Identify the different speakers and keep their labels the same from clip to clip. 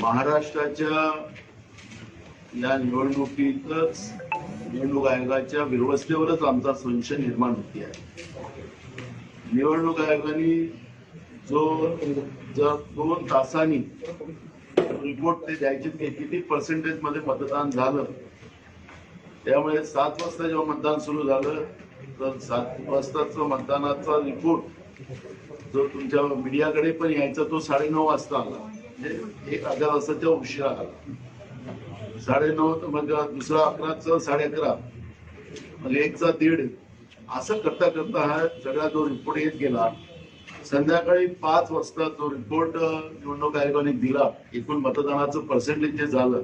Speaker 1: महाराष्ट्राच्या या निवडणुकीतच निवडणूक आयोगाच्या व्यवस्थेवरच आमचा संशय निर्माण होती आहे. निवडणूक आयोगाने जो जर दोन तासांनी रिपोर्ट ते द्यायचे ते किती पर्सेंटेजमध्ये मतदान झालं त्यामुळे सात वाजता जेव्हा मतदान सुरू झालं तर सात वाजताचा मतदानाचा रिपोर्ट जो तुमच्या मीडियाकडे पण यायचा तो साडेनऊ वाजता आला. म्हणजे एक अर्ध्या तासाच्या उशिरा आला. साडेनऊ तर म्हणजे मग दुसरा अकराचं साडे अकरा. मग एकचा दीड. असं करता करता हा सगळा जो रिपोर्ट येत गेला संध्याकाळी पाच वाजता जो रिपोर्ट निवडणूक आयोगाने दिला एकूण मतदानाचं पर्सेंटेज जे झालं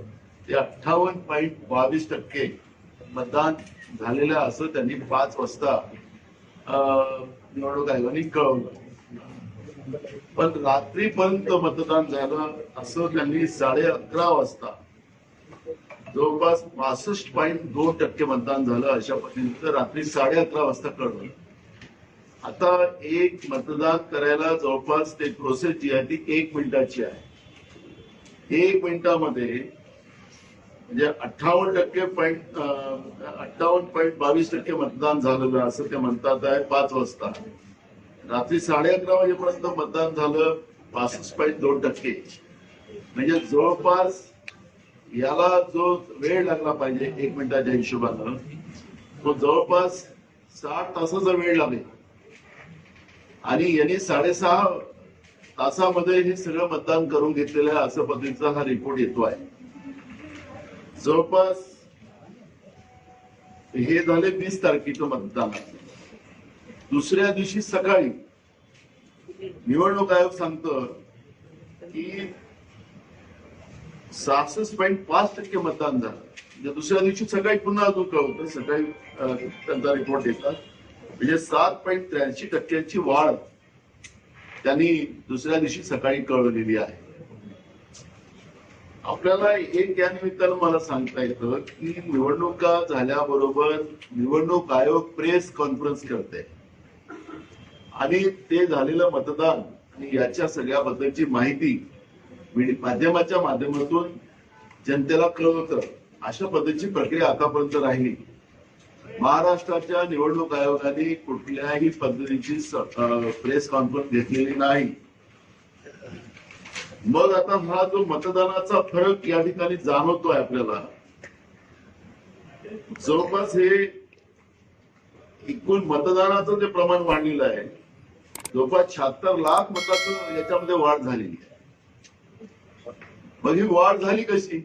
Speaker 1: ते अठ्ठावन्न पॉईंट बावीस टक्के मतदान झालेलं असं त्यांनी पाच वाजता निवडणूक आयोगाने कळवलं. पण रात्रीपर्यंत मतदान झालं असं त्यांनी साडे अकरा वाजता जवळपास पासष्ट पॉईंट दोन टक्के मतदान झालं अशा पद्धतीनं रात्री साडे अकरा वाजता कळवलं आता एक मतदान करायला जवळपास ते प्रोसेस जी आहे ती एक मिनिटाची आहे. एक मिनिटामध्ये म्हणजे अठ्ठावन्न टक्के पॉईंट अठ्ठावन्न पॉईंट बावीस टक्के मतदान झालेलं असं ते म्हणतात आहे पाच वाजता. रात्री साडे अकरा वाजेपर्यंत मतदान झालं पासष्ट पॉईंट दोन टक्के. म्हणजे जवळपास याला जो वेळ लागला पाहिजे एक मिनिटाच्या हिशोबानं तो जवळपास साठ तासाचा वेळ लागेल. आणि यांनी साडेसहा तासामध्ये हे सगळं मतदान करून घेतलेलं आहे असं पद्धतीचा हा रिपोर्ट येतो आहे. जवळपास हे झाले वीस तारखेचं मतदान. दुसऱ्या दिवशी सकाळी निवडणूक आयोग सांगतं की सहासष्ट पॉईंट पाच टक्के मतदान झालं. म्हणजे दुसऱ्या दिवशी सकाळी पुन्हा अजून कळवतं. सकाळी त्यांचा रिपोर्ट येतात. म्हणजे सात पॉईंट त्र्याऐंशी टक्क्यांची वाढ त्यांनी दुसऱ्या दिवशी सकाळी कळवलेली आहे. आपल्याला एक या निमित्तानं मला सांगता येतं की निवडणुका झाल्याबरोबर निवडणूक आयोग प्रेस कॉन्फरन्स करते आणि ते झालेलं मतदान आणि याच्या सगळ्याबद्दलची माहिती माध्यमाच्या माध्यमातून जनतेला कळवतं अशा पद्धतीची प्रक्रिया आतापर्यंत राहिली. महाराष्ट्राच्या निवडणूक आयोगाने कुठल्याही पद्धतीची प्रेस कॉन्फरन्स घेतलेली नाही. मग आता हा जो मतदानाचा फरक या ठिकाणी जाणवतोय आपल्याला. जवळपास हे एकूण मतदानाचं जे प्रमाण वाढलेलं आहे जवळपास शहात्तर लाख मताचं याच्यामध्ये वाढ झालेली आहे. मग ही वाढ झाली कशी?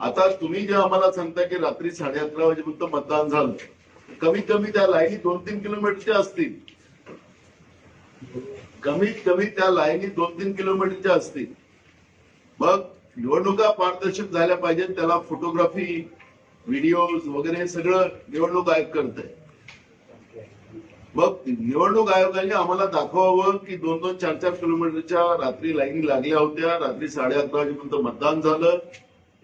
Speaker 1: आता तुम्ही जे आम्हाला सांगता की रात्री साडे अकरा वाजेपर्यंत मतदान झालं कमीत कमी त्या लाईनी दोन तीन किलोमीटरच्या असतील. कमीत कमी त्या लाईनी दोन तीन किलोमीटरच्या असतील. मग निवडणुका पारदर्शक झाल्या पाहिजेत त्याला फोटोग्राफी व्हिडिओ वगैरे हे सगळं निवडणूक आयोग करत आहे मग निवडणूक आयोगाने आम्हाला दाखवावं की दोन दोन चार चार किलोमीटरच्या रात्री लाईनी लागल्या होत्या. रात्री साडे अकरा वाजेपर्यंत मतदान झालं.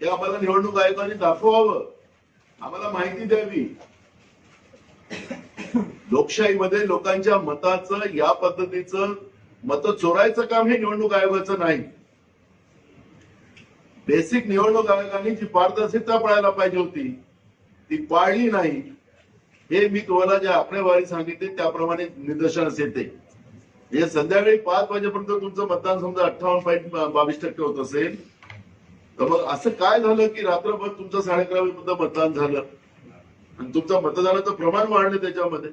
Speaker 1: हे आम्हाला निवडणूक आयोगाने दाखवावं. आम्हाला माहिती द्यावी. लोकशाहीमध्ये लोकांच्या मताचं या पद्धतीचं मत चोरायचं काम हे निवडणूक आयोगाचं नाही. बेसिक निवडणूक आयोगाने जी पारदर्शकता पाळायला पाहिजे होती ती पाळली नाही. हे मी तुम्हाला ज्या आकडेवारी सांगितले त्याप्रमाणे निदर्शनास येते. हे संध्याकाळी पाच वाजेपर्यंत तुमचं मतदान समजा अठ्ठावन्न पॉईंट बावीस टक्के होत असेल तर मग असं काय झालं की रात्रभर तुमचं साडे अकरा वाजेपर्यंत मतदान झालं? आणि तुमचं मतदानाचं प्रमाण वाढलं त्याच्यामध्ये.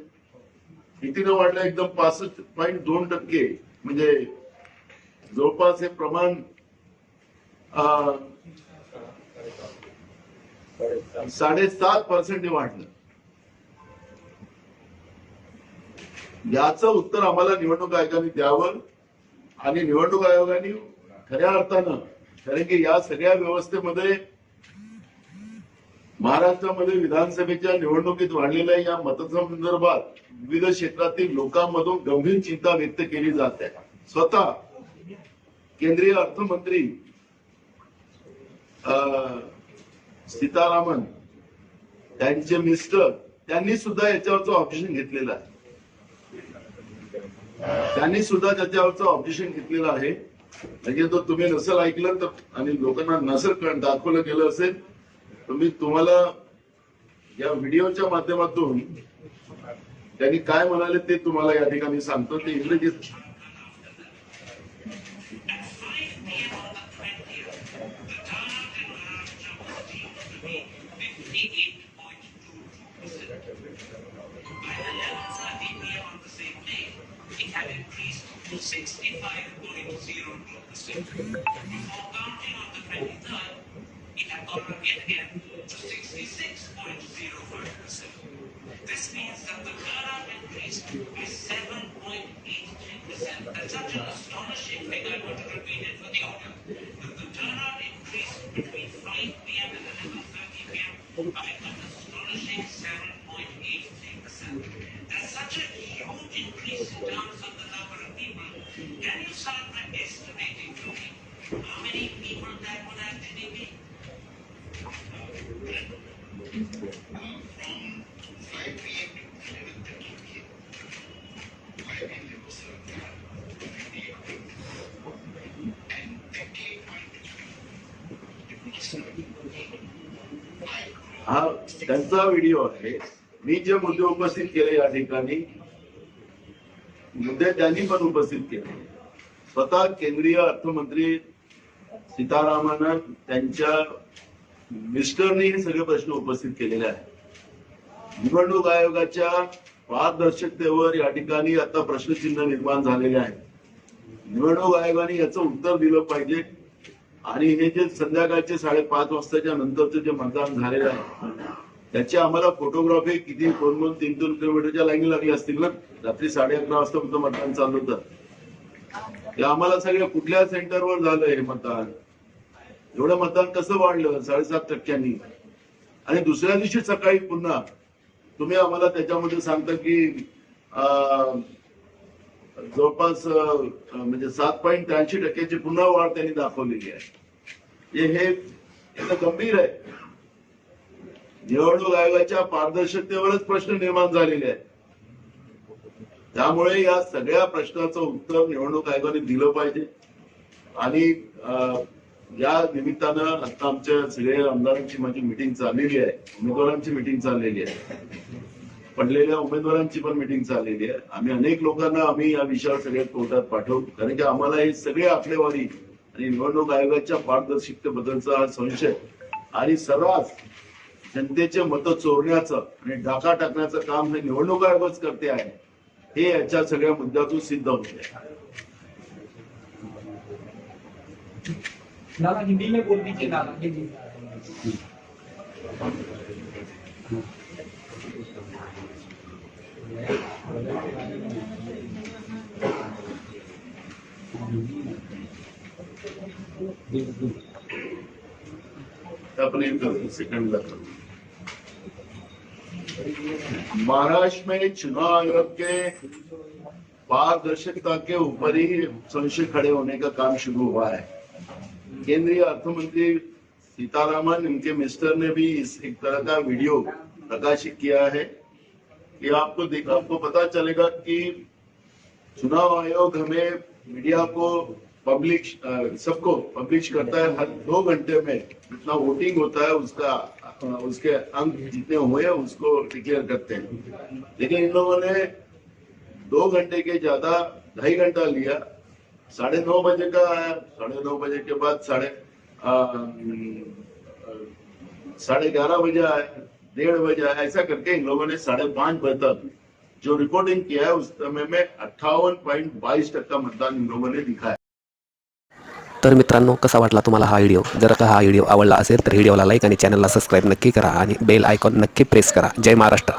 Speaker 1: कितीनं वाढलं एकदम पासष्ट पॉईंट दोन टक्के. म्हणजे जवळपास हे प्रमाण साडेसात पर्सेंटने वाढलं. याचं उत्तर आम्हाला निवडणूक आयोगाने द्यावं आणि निवडणूक आयोगाने खऱ्या अर्थानं कारण की या सगळ्या व्यवस्थेमध्ये महाराष्ट्रामध्ये विधानसभेच्या निवडणुकीत वाढलेल्या या मतसंदर्भात विविध क्षेत्रातील लोकांमधून गंभीर चिंता व्यक्त केली जात. आहे स्वतः केंद्रीय अर्थमंत्री अं, सीतारामन त्यांचे मिस्टर त्यांनी सुद्धा याच्यावरचं ऑप्शन घेतलेलं आहे. त्यांनी सुद्धा त्याच्यावरचं ऑब्जेक्शन घेतलेलं आहे. म्हणजे तो तुम्ही नसेल ऐकलं तर आणि लोकांना नसेल कळ- दाखवलं गेलं असेल तर मी तुम्हाला या व्हिडिओच्या माध्यमातून त्यांनी काय म्हणाले ते तुम्हाला या ठिकाणी सांगतो. ते इंग्रजीत
Speaker 2: to 66.05%. This means that the turnout increased by 7.83%. That's such an astonishing it for the audience. That the increased between 5 p.m. and 11.30 p.m. by an astonishing 7.83%. That's such a huge increase in terms of the number of people. Can you start estimating me how many people would?
Speaker 1: हा त्यांचा video आहे. मी जे मुद्दे उपस्थित केले या ठिकाणी मुद्दे त्यांनी पण उपस्थित केले. स्वतः केंद्रीय अर्थमंत्री सीतारामन त्यांच्या मिस्टरनी हे सगळे प्रश्न उपस्थित केलेले आहेत. निवडणूक आयोगाच्या पारदर्शकतेवर या ठिकाणी आता प्रश्नचिन्ह निर्माण झालेले आहे निवडणूक आयोगाने याचं उत्तर दिलं पाहिजे. आणि हे जे संध्याकाळचे साडेपाच वाजताच्या नंतरचं जे मतदान झालेलं आहे त्याची आम्हाला फोटोग्राफी किती दोन दोन तीन दोन किलोमीटरच्या लाईन लागली असतील ना? रात्री साडे अकरा वाजता मतदान चालू होतं. ते आम्हाला सगळ्या कुठल्या सेंटरवर झालं हे मतदान? एवढं मतदान कसं वाढलं? साडेसात टक्क्यांनी. आणि दुसऱ्या दिवशी सकाळी पुन्हा तुम्ही आम्हाला त्याच्यामध्ये सांगता की अं, जवळपास म्हणजे सात पॉईंट त्र्याऐंशी टक्क्याची पुन्हा वाढ त्यांनी दाखवलेली आहे. हे गंभीर आहे. निवडणूक आयोगाच्या पारदर्शकतेवरच प्रश्न निर्माण झालेले आहेत. त्यामुळे या सगळ्या प्रश्नाचं उत्तर निवडणूक आयोगाने दिलं पाहिजे. आणि अं, या निमित्तानं आता आमच्या सगळ्या आमदारांची माझी मिटिंग चाललेली आहे. उमेदवारांची मिटिंग चाललेली आहे. पडलेल्या उमेदवारांची पण मिटिंग चाललेली आहे. आम्ही अनेक लोकांना आम्ही या विषयावर सगळ्या कोर्टात पाठवू कारण की आम्हाला हे सगळे आकडेवारी आणि निवडणूक आयोगाच्या पारदर्शकतेबद्दलचा हा संशय आणि सर्वात जनतेचे मतं चोरण्याचं आणि डाका टाकण्याचं काम हे निवडणूक आयोगच करते आहे. हे याच्या सगळ्या मुद्द्यातून सिद्ध होते.
Speaker 3: दादा हिंदी में बोल दीजिए दादा हिंदी।
Speaker 1: अपन सेकंड महाराष्ट्र में चुनाव आयोग के पारदर्शिता के ऊपर ही संशय खड़े होने का काम शुरू हुआ है। केंद्रीय अर्थमंत्री सीतारामन, इनके मिस्टर ने भी इस एक तरह का वीडियो प्रकाशित किया है कि आपको देखा, आपको पता चलेगा कि चुनाव आयोग हमें मीडिया को पब्लिश सबको पब्लिश करता है। हर दो घंटे में जितना वोटिंग होता है, उसका उसके अंक जितने हुए उसको डिक्लेयर करते हैं। लेकिन इन लोगों ने दो घंटे के ज़्यादा, ढाई घंटा लिया। साढ़े नौ बजे का आया साढ़े नौ बजे के बाद साढ़े साढ़े ग्यारह बजे आए डेढ़ बजे आए। ऐसा करके इन लोगों ने साढ़े पांच बजे तक जो रिकॉर्डिंग किया है उस समय में अट्ठावन पॉइंट बाईस टक्का मतदान इन लोगों ने दिखाया।
Speaker 4: तर मित्रांनो कसा वाटला तुम्हाला हा व्हिडिओ जर का हा व्हिडिओ आवडला असेल तर व्हिडिओला लाईक आणि चॅनलला सबस्क्राईब नक्की करा आणि बेल आयकॉन नक्की प्रेस करा. जय महाराष्ट्र!